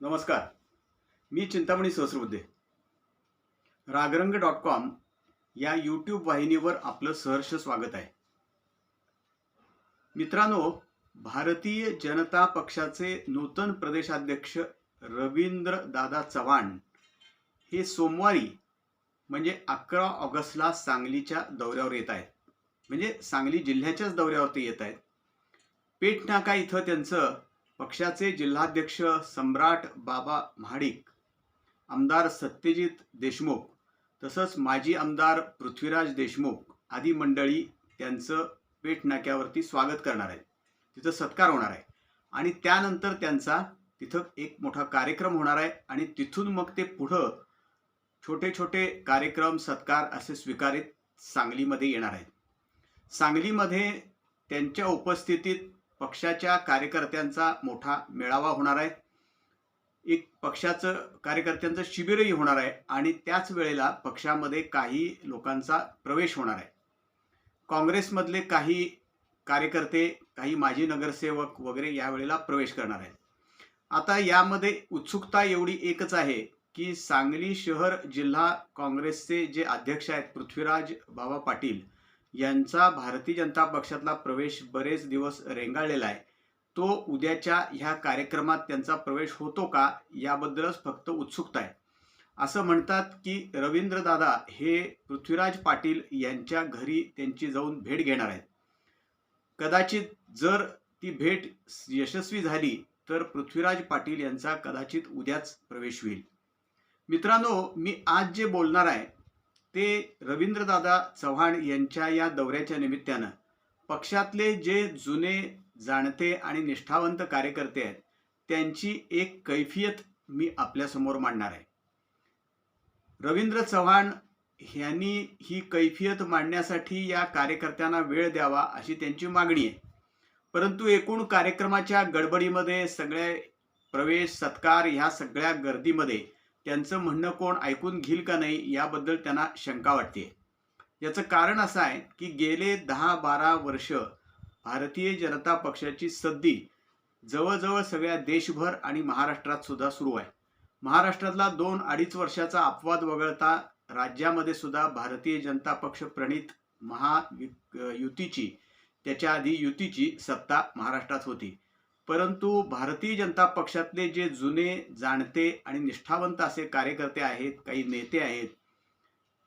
नमस्कार. मी Chintamani Sahasrabuddhe. Ragarang dot com या यूट्यूब वाहिनीवर आपलं सहर्ष स्वागत आहे. मित्रांनो भारतीय जनता पक्षाचे नूतन प्रदेशाध्यक्ष रवींद्र दादा चव्हाण हे सोमवारी म्हणजे अकरा ऑगस्टला सांगलीच्या दौऱ्यावर येत आहेत. म्हणजे सांगली जिल्ह्याच्याच दौऱ्यावरती येत आहेत. पेठनाका इथं त्यांचं पक्षाचे जिल्हाध्यक्ष सम्राट बाबा महाडिक आमदार सत्यजित देशमुख तसंच माजी आमदार पृथ्वीराज देशमुख आदी मंडळी त्यांचं पेठ नाक्यावरती स्वागत करणार आहेत. तिथं सत्कार होणार आहे. आणि त्यानंतर त्यांचा तिथं एक मोठा कार्यक्रम होणार आहे आणि तिथून मग ते पुढं छोटे छोटे कार्यक्रम सत्कार असे स्वीकारित सांगलीमध्ये येणार आहेत. सांगलीमध्ये त्यांच्या उपस्थितीत पक्षाच्या कार्यकर्त्यांचा मोठा मेळावा होणार आहे. एक पक्षाचं कार्यकर्त्यांचं शिबिरही होणार आहे आणि त्याच वेळेला पक्षामध्ये काही लोकांचा प्रवेश होणार आहे. काँग्रेसमधले काही कार्यकर्ते काही माजी नगरसेवक वगैरे यावेळेला प्रवेश करणार आहेत. आता यामध्ये उत्सुकता एवढी एकच आहे की सांगली शहर जिल्हा काँग्रेसचे जे अध्यक्ष आहेत पृथ्वीराज बाबा पाटील यांचा भारतीय जनता पक्षातला प्रवेश बरेच दिवस रेंगाळलेला आहे. तो उद्याच्या ह्या कार्यक्रमात त्यांचा प्रवेश होतो का याबद्दलच फक्त उत्सुकता आहे. असं म्हणतात की रवींद्र दादा हे पृथ्वीराज पाटील यांच्या घरी त्यांची जाऊन भेट घेणार आहेत. कदाचित जर ती भेट यशस्वी झाली तर पृथ्वीराज पाटील यांचा कदाचित उद्याच प्रवेश होईल. मित्रांनो मी आज जे बोलणार आहे ते रवींद्रदादा चव्हाण यांच्या या दौऱ्याच्या निमित्तानं पक्षातले जे जुने जाणते आणि निष्ठावंत कार्यकर्ते आहेत त्यांची एक कैफियत मी आपल्यासमोर मांडणार आहे. रवींद्र चव्हाण यांनी ही कैफियत मांडण्यासाठी या कार्यकर्त्यांना वेळ द्यावा अशी त्यांची मागणी आहे. परंतु एकूण कार्यक्रमाच्या गडबडीमध्ये सगळे प्रवेश सत्कार ह्या सगळ्या गर्दीमध्ये त्यांचं म्हणणं कोण ऐकून घेईल का नाही याबद्दल त्यांना शंका वाटते. याचं कारण असं आहे की गेले दहा बारा वर्ष भारतीय जनता पक्षाची सद्दी जवळजवळ सगळ्या देशभर आणि महाराष्ट्रात सुद्धा सुरू आहे. महाराष्ट्रातला दोन अडीच वर्षाचा अपवाद वगळता राज्यामध्ये सुद्धा भारतीय जनता पक्ष प्रणित महायुतीची त्याच्या आधी युतीची सत्ता महाराष्ट्रात होती. परंतु भारतीय जनता पक्षातले जे जुने जाणते आणि निष्ठावंत असे कार्यकर्ते आहेत काही नेते आहेत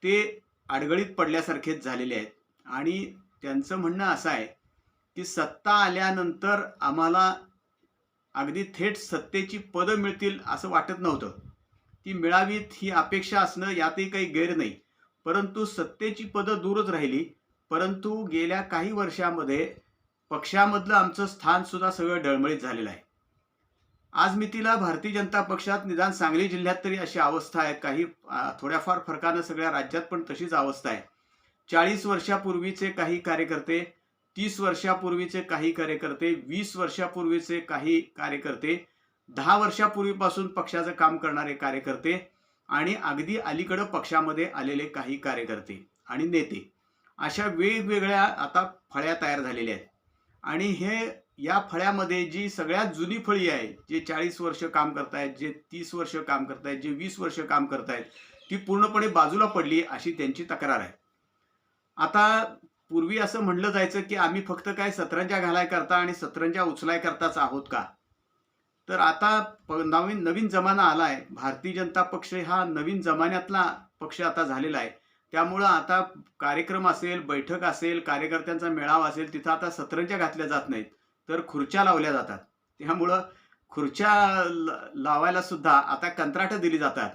ते अडगळीत पडल्यासारखेच झालेले आहेत. आणि त्यांचं म्हणणं असं आहे की सत्ता आल्यानंतर आम्हाला अगदी थेट सत्तेची पदं मिळतील असं वाटत नव्हतं. ती मिळावीत ही अपेक्षा असणं यातही काही गैर नाही. परंतु सत्तेची पदं दूरच राहिली. परंतु गेल्या काही वर्षामध्ये पक्षामधलं आमचं स्थान सुद्धा सगळं डळमळीत झालेलं आहे. आज मी तिला भारतीय जनता पक्षात निदान सांगली जिल्ह्यात तरी अशी अवस्था आहे. काही थोड्याफार फरकानं सगळ्या राज्यात पण तशीच अवस्था आहे. चाळीस वर्षापूर्वीचे काही कार्यकर्ते तीस वर्षापूर्वीचे काही कार्यकर्ते वीस वर्षापूर्वीचे काही कार्यकर्ते दहा वर्षापूर्वीपासून पक्षाचं काम करणारे कार्यकर्ते आणि अगदी अलीकडं पक्षामध्ये आलेले काही कार्यकर्ते आणि नेते अशा वेगवेगळ्या आता फळ्या तयार झालेल्या आहेत. आणि हे या फळ्यामध्ये जी सगळ्यात जुनी फळी आहे जे चाळीस वर्ष काम करतायत जे तीस वर्ष काम करतायत जे वीस वर्ष काम करतायत ती पूर्णपणे बाजूला पडली अशी त्यांची तक्रार आहे. आता पूर्वी असं म्हणलं जायचं की आम्ही फक्त काय सतरंजा घालाय करता आणि सतरंजा उचलाय करताच आहोत का? तर आता नवीन नवीन जमाना आलाय. भारतीय जनता पक्ष हा नवीन जमान्यातला पक्ष आता झालेला आहे. त्यामुळं आता कार्यक्रम असेल बैठक असेल कार्यकर्त्यांचा मेळावा असेल तिथं आता सतरंजा घातल्या जात नाहीत. तर खुर्च्या लावल्या जातात. त्यामुळं खुर्च्या लावायला सुद्धा आता कंत्राटं दिली जातात.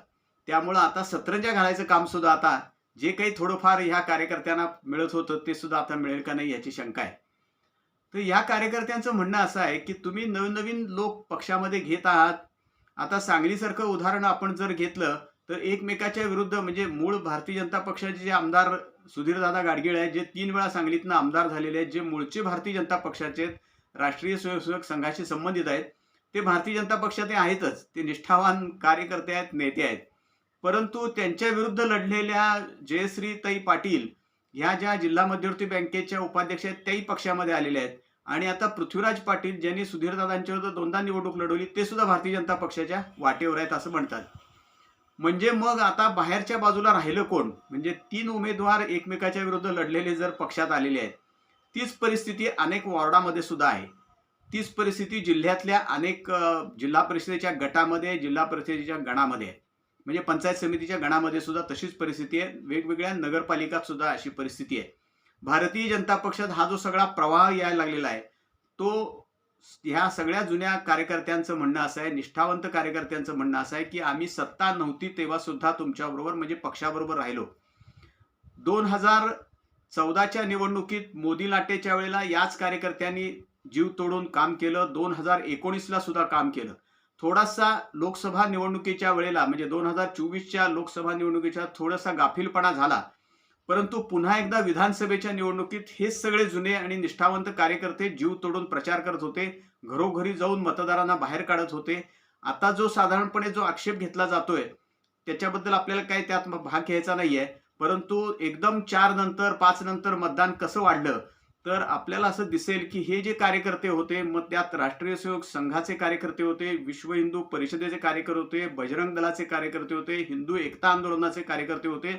त्यामुळं आता सतरंजा घालायचं काम सुद्धा आता जे काही थोडंफार ह्या कार्यकर्त्यांना मिळत होतं ते सुद्धा आता मिळेल का नाही याची शंका आहे. तर या कार्यकर्त्यांचं म्हणणं असं आहे की तुम्ही नवनवीन लोक पक्षामध्ये घेत आहात. आता सांगलीसारखं उदाहरण आपण जर घेतलं तर एकमेकाच्या विरुद्ध म्हणजे मूळ भारतीय जनता पक्षाचे जे आमदार सुधीरदादा गाडगीळ आहेत जे तीन वेळा सांगलीतनं आमदार झालेले आहेत जे मूळचे भारतीय जनता पक्षाचे आहेत, राष्ट्रीय स्वयंसेवक संघाशी संबंधित आहेत ते भारतीय जनता पक्षाचे आहेतच. ते निष्ठावान कार्यकर्ते आहेत नेते आहेत. परंतु त्यांच्या विरुद्ध लढलेल्या जयश्रीताई पाटील ह्या ज्या जिल्हा मध्यवर्ती बँकेच्या उपाध्यक्ष आहेत त्याही पक्षामध्ये आलेल्या आहेत. आणि आता पृथ्वीराज पाटील ज्यांनी सुधीरदादांच्या विरुद्ध दोनदा निवडणूक लढवली ते सुद्धा भारतीय जनता पक्षाच्या वाटेवर आहेत असं म्हणतात. म्हणजे मग आता बाहेरच्या बाजूला राहिलं कोण? म्हणजे तीन उमेदवार एकमेकाच्या विरुद्ध लढलेले जर पक्षात आलेले आहेत तीच परिस्थिती अनेक वॉर्डामध्ये सुद्धा आहे. तीच परिस्थिती जिल्ह्यातल्या अनेक जिल्हा परिषदेच्या गटामध्ये जिल्हा परिषदेच्या गणामध्ये आहे. म्हणजे पंचायत समितीच्या गणामध्ये सुद्धा तशीच परिस्थिती आहे. वेगवेगळ्या नगरपालिकात सुद्धा अशी परिस्थिती आहे. भारतीय जनता पक्षात हा जो सगळा प्रवाह यायला लागलेला आहे तो ह्या सगळ्या जुन्या कार्यकर्त्यांचं म्हणणं असं आहे निष्ठावंत कार्यकर्त्यांचं म्हणणं असं आहे की आम्ही सत्ता नव्हती तेव्हा सुद्धा तुमच्याबरोबर म्हणजे पक्षाबरोबर राहिलो. दोन हजार चौदाच्या निवडणुकीत मोदी लाटेच्या वेळेला याच कार्यकर्त्यांनी जीव तोडून काम केलं दोन हजार एकोणीसला सुद्धा काम केलं. थोडासा लोकसभा निवडणुकीच्या वेळेला म्हणजे दोन हजार चोवीसच्या लोकसभा निवडणुकीच्या थोडासा गाफीलपणा झाला. परंतु पुन्हा एकदा विधानसभेच्या निवडणुकीत हेच सगळे जुने आणि निष्ठावंत कार्यकर्ते जीव तोडून प्रचार करत होते घरोघरी जाऊन मतदारांना बाहेर काढत होते. आता जो साधारणपणे जो आक्षेप घेतला जातोय त्याच्याबद्दल आपल्याला काही त्यात भाग घ्यायचा नाहीये. परंतु एकदम चार नंतर पाच नंतर मतदान कसं वाढलं तर आपल्याला असं दिसेल की हे जे कार्यकर्ते होते मग त्यात राष्ट्रीय सहयोग संघाचे कार्यकर्ते होते विश्व हिंदू परिषदेचे कार्यकर्ते होते बजरंग दलाचे कार्यकर्ते होते हिंदू एकता आंदोलनाचे कार्यकर्ते होते.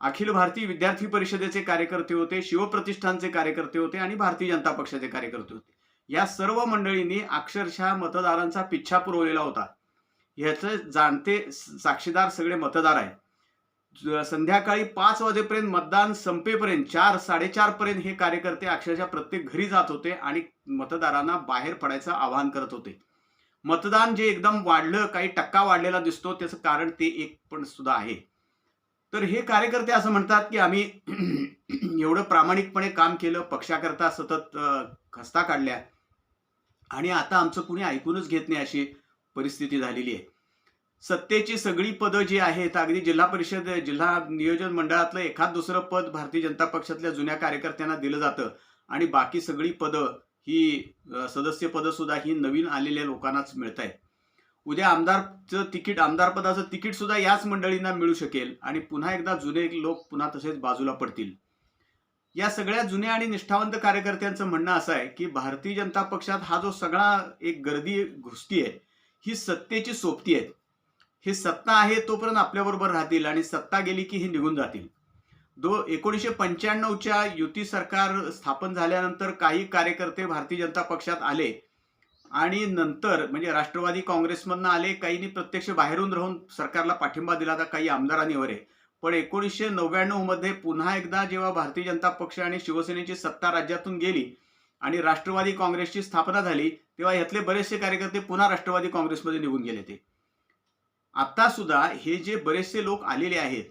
अखिल भारतीय विद्यार्थी परिषदेचे कार्यकर्ते होते शिवप्रतिष्ठानचे कार्यकर्ते होते आणि भारतीय जनता पक्षाचे कार्यकर्ते होते. या सर्व मंडळींनी अक्षरशः मतदारांचा पिच्छा पुरवलेला होता. ह्याचे जाणते साक्षीदार सगळे मतदार आहेत. संध्याकाळी पाच वाजेपर्यंत मतदान संपेपर्यंत चार साडेचार पर्यंत हे कार्यकर्ते अक्षरशः प्रत्येक घरी जात होते आणि मतदारांना बाहेर पडायचं आवाहन करत होते. मतदान जे एकदम वाढलं काही टक्का वाढलेला दिसतो त्याचं कारण ते एक पण सुद्धा आहे. तर हे कार्यकर्ते असं म्हणतात की आम्ही एवढं प्रामाणिकपणे काम केलं पक्षाकरता सतत खस्ता काढल्या. आणि आता आमचं कुणी ऐकूनच घेत नाही अशी परिस्थिती झालेली आहे. सत्तेची सगळी पदं जी आहेत अगदी जिल्हा परिषद जिल्हा नियोजन मंडळातलं एखाद दुसरं पद भारतीय जनता पक्षातल्या जुन्या कार्यकर्त्यांना दिलं जातं. आणि बाकी सगळी पदं ही सदस्य पदं सुद्धा ही नवीन आलेल्या लोकांनाच मिळत आहेत उद्या आमदारचं तिकीट आमदार पदाचं तिकीट सुद्धा याच मंडळींना मिळू शकेल आणि पुन्हा एकदा जुने लोक पुन्हा तसेच बाजूला पडतील. या सगळ्या जुन्या आणि निष्ठावंत कार्यकर्त्यांचं म्हणणं असं आहे की भारतीय जनता पक्षात हा जो सगळा एक गर्दी घुसती आहे ही सत्तेची सोबती आहे ही सत्ता आहे तोपर्यंत आपल्याबरोबर राहतील आणि सत्ता गेली की हे निघून जातील. दो एकोणीसशे पंच्याण्णवच्या युती सरकार स्थापन झाल्यानंतर काही कार्यकर्ते भारतीय जनता पक्षात आले आणि नंतर म्हणजे राष्ट्रवादी काँग्रेसमधनं आले काहींनी प्रत्यक्ष बाहेरून राहून सरकारला पाठिंबा दिला होता काही आमदारांनी वरे. पण एकोणीसशे नव्याण्णवमध्ये पुन्हा एकदा जेव्हा भारतीय जनता पक्ष आणि शिवसेनेची सत्ता राज्यातून गेली आणि राष्ट्रवादी काँग्रेसची स्थापना झाली तेव्हा यातले बरेचसे कार्यकर्ते पुन्हा राष्ट्रवादी काँग्रेसमध्ये निघून गेले ते आता सुद्धा हे जे बरेचसे लोक आलेले आहेत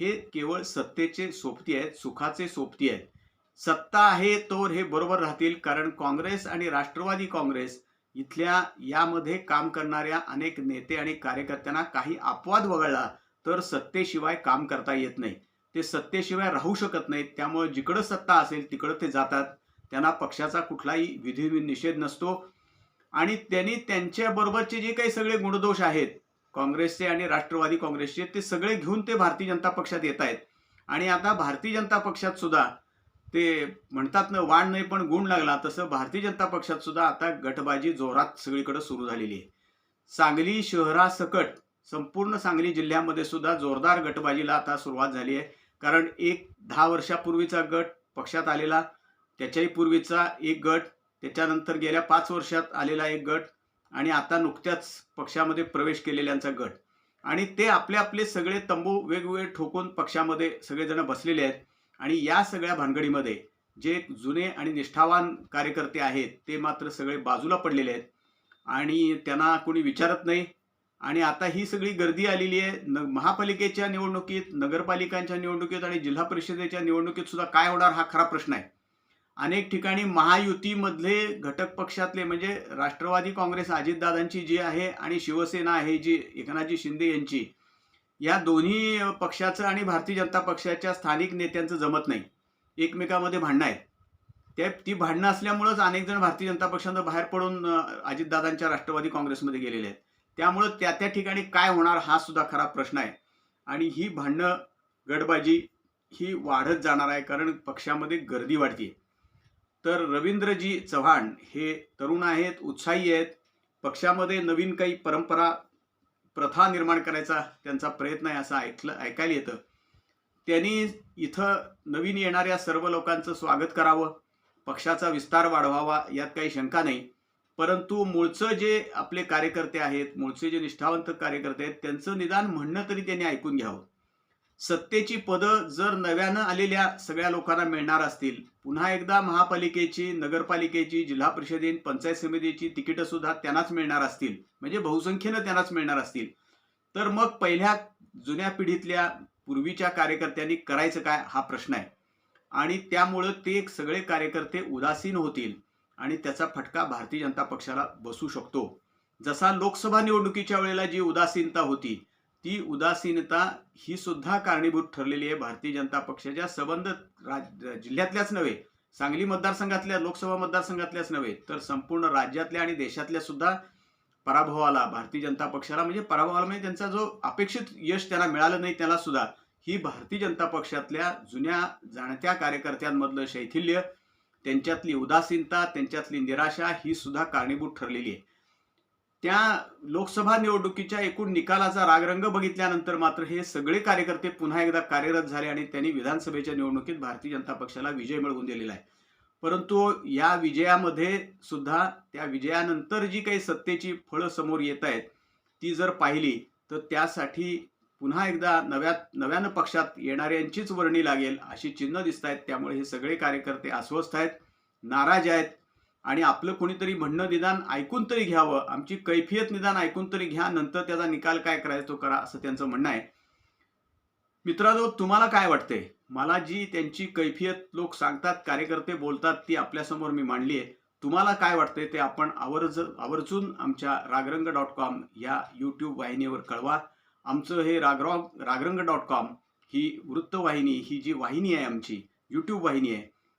हे केवळ सत्तेचे सोबती आहेत सुखाचे सोबती आहेत. सत्ता आहे तोर हे बरोबर राहतील कारण काँग्रेस आणि राष्ट्रवादी काँग्रेस इथल्या यामध्ये काम करणाऱ्या अनेक नेते आणि कार्यकर्त्यांना काही अपवाद वगळला तर सत्तेशिवाय काम करता येत नाही. ते सत्तेशिवाय राहू शकत नाहीत. त्यामुळे जिकडं सत्ता असेल तिकडं ते जातात. त्यांना पक्षाचा कुठलाही विधी निषेध नसतो. आणि त्यांनी त्यांच्या बरोबरचे जे काही सगळे गुणदोष आहेत काँग्रेसचे आणि राष्ट्रवादी काँग्रेसचे ते सगळे घेऊन ते भारतीय जनता पक्षात येत आहेत. आणि आता भारतीय जनता पक्षात सुद्धा ते म्हणतात ना वाढ नाही पण गुण लागला. तसं भारतीय जनता पक्षात सुद्धा आता गटबाजी जोरात सगळीकडे सुरू झालेली आहे. सांगली शहरासकट संपूर्ण सांगली जिल्ह्यामध्ये सुद्धा जोरदार गटबाजीला आता सुरुवात झाली आहे. कारण एक दहा वर्षापूर्वीचा गट पक्षात आलेला त्याच्याही पूर्वीचा एक गट त्याच्यानंतर गेल्या पाच वर्षात आलेला एक गट आणि आता नुकत्याच पक्षामध्ये प्रवेश केलेल्यांचा गट. आणि ते आपले आपले सगळे तंबू वेगवेगळे ठोकून पक्षामध्ये सगळेजण बसलेले आहेत. आणि या सगळ्या भानगडीमध्ये जे जुने आणि निष्ठावान कार्यकर्ते आहेत ते मात्र सगळे बाजूला पडलेले आहेत. आणि त्यांना कोणी विचारत नाही. आणि आता ही सगळी गर्दी आलेली आहे. न महापालिकेच्या निवडणुकीत नगरपालिकांच्या निवडणुकीत आणि जिल्हा परिषदेच्या निवडणुकीत सुद्धा काय होणार हा खरा प्रश्न आहे. अनेक ठिकाणी महायुतीमधले घटक पक्षातले म्हणजे राष्ट्रवादी काँग्रेस अजितदादांची जी आहे आणि शिवसेना आहे जी एकनाथजी शिंदे यांची या दोन्ही पक्षाचं आणि भारतीय जनता पक्षाच्या स्थानिक नेत्यांचं जमत नाही. एकमेकामध्ये भांडणं आहेत. त्या ती भांडणं असल्यामुळंच अनेक जण भारतीय जनता पक्षानं बाहेर पडून अजितदादांच्या राष्ट्रवादी काँग्रेसमध्ये गेलेले आहेत. त्यामुळं त्या त्या ठिकाणी काय होणार हा सुद्धा खरा प्रश्न आहे. आणि ही भांडणं गडबाजी ही वाढत जाणार आहे कारण पक्षामध्ये गर्दी वाढते तर रवींद्रजी चव्हाण हे तरुण आहेत उत्साही आहेत. पक्षामध्ये नवीन काही परंपरा प्रथा निर्माण करायचा त्यांचा प्रयत्न आहे असं ऐकलं ऐकायला येतं. त्यांनी इथं नवीन येणाऱ्या सर्व लोकांचं स्वागत करावं पक्षाचा विस्तार वाढवावा यात काही शंका नाही. परंतु मूळचं जे आपले कार्यकर्ते आहेत मूळचे जे निष्ठावंत कार्यकर्ते आहेत त्यांचं निदान म्हणणं तरी त्यांनी ऐकून घ्यावं. सत्तेची पदं जर नव्यानं आलेल्या सगळ्या लोकांना मिळणार असतील पुन्हा एकदा महापालिकेची नगरपालिकेची जिल्हा परिषदेन पंचायत समितीची तिकीटं सुद्धा त्यांनाच मिळणार असतील. म्हणजे बहुसंख्येनं त्यांनाच मिळणार असतील. तर मग पहिल्या जुन्या पिढीतल्या पूर्वीच्या कार्यकर्त्यांनी करायचं काय हा प्रश्न आहे. आणि त्यामुळं ते सगळे कार्यकर्ते उदासीन होतील आणि त्याचा फटका भारतीय जनता पक्षाला बसू शकतो. जसा लोकसभा निवडणुकीच्या वेळेला जी उदासीनता होती ती उदासीनता ही सुद्धा कारणीभूत ठरलेली आहे भारतीय जनता पक्षाच्या संबंध राज जिल्ह्यातल्याच नव्हे सांगली मतदारसंघातल्या लोकसभा मतदारसंघातल्याच नव्हे तर संपूर्ण राज्यातल्या आणि देशातल्या सुद्धा पराभवाला भारतीय जनता पक्षाला म्हणजे पराभवाला म्हणजे त्यांचा जो अपेक्षित यश त्यांना मिळालं नाही त्याला सुद्धा ही भारतीय जनता पक्षातल्या जुन्या जाणत्या कार्यकर्त्यांमधलं शैथिल्य त्यांच्यातली उदासीनता त्यांच्यातली निराशा ही सुद्धा कारणीभूत ठरलेली आहे. त्या लोकसभा निवडणुकीच्या एकूण निकालाचा रागरंग बघितल्यानंतर मात्र हे सगळे कार्यकर्ते पुन्हा एकदा कार्यरत झाले आणि त्यांनी विधानसभेच्या निवडणुकीत भारतीय जनता पक्षाला विजय मिळवून दिलेला आहे. परंतु या विजयामध्ये सुद्धा त्या विजयानंतर जी काही सत्तेची फळं समोर येत आहेत ती जर पाहिली तर त्यासाठी पुन्हा एकदा नव्या नव्यानं पक्षात येणाऱ्यांचीच वर्णी लागेल अशी चिन्ह दिसत आहेत त्यामुळे हे सगळे कार्यकर्ते अस्वस्थ आहेत नाराज आहेत. आणि आपलं कोणीतरी म्हणणं निदान ऐकून तरी घ्यावं. आमची कैफियत निदान ऐकून तरी घ्या नंतर त्याचा निकाल काय करायचा तो करा असं त्यांचं म्हणणं आहे. मित्रांनो तुम्हाला काय वाटतंय? मला जी त्यांची कैफियत लोक सांगतात कार्यकर्ते बोलतात ती आपल्यासमोर मी मांडली आहे तुम्हाला काय वाटतंय ते आपण आवर्ज आवर्जून आमच्या रागरंग डॉट कॉम या यूट्यूब वाहिनीवर कळवा. आमचं हे रागरॉ रागरंग डॉट कॉम ही वृत्तवाहिनी ही जी वाहिनी आहे आमची यूट्यूब वाहिनी आहे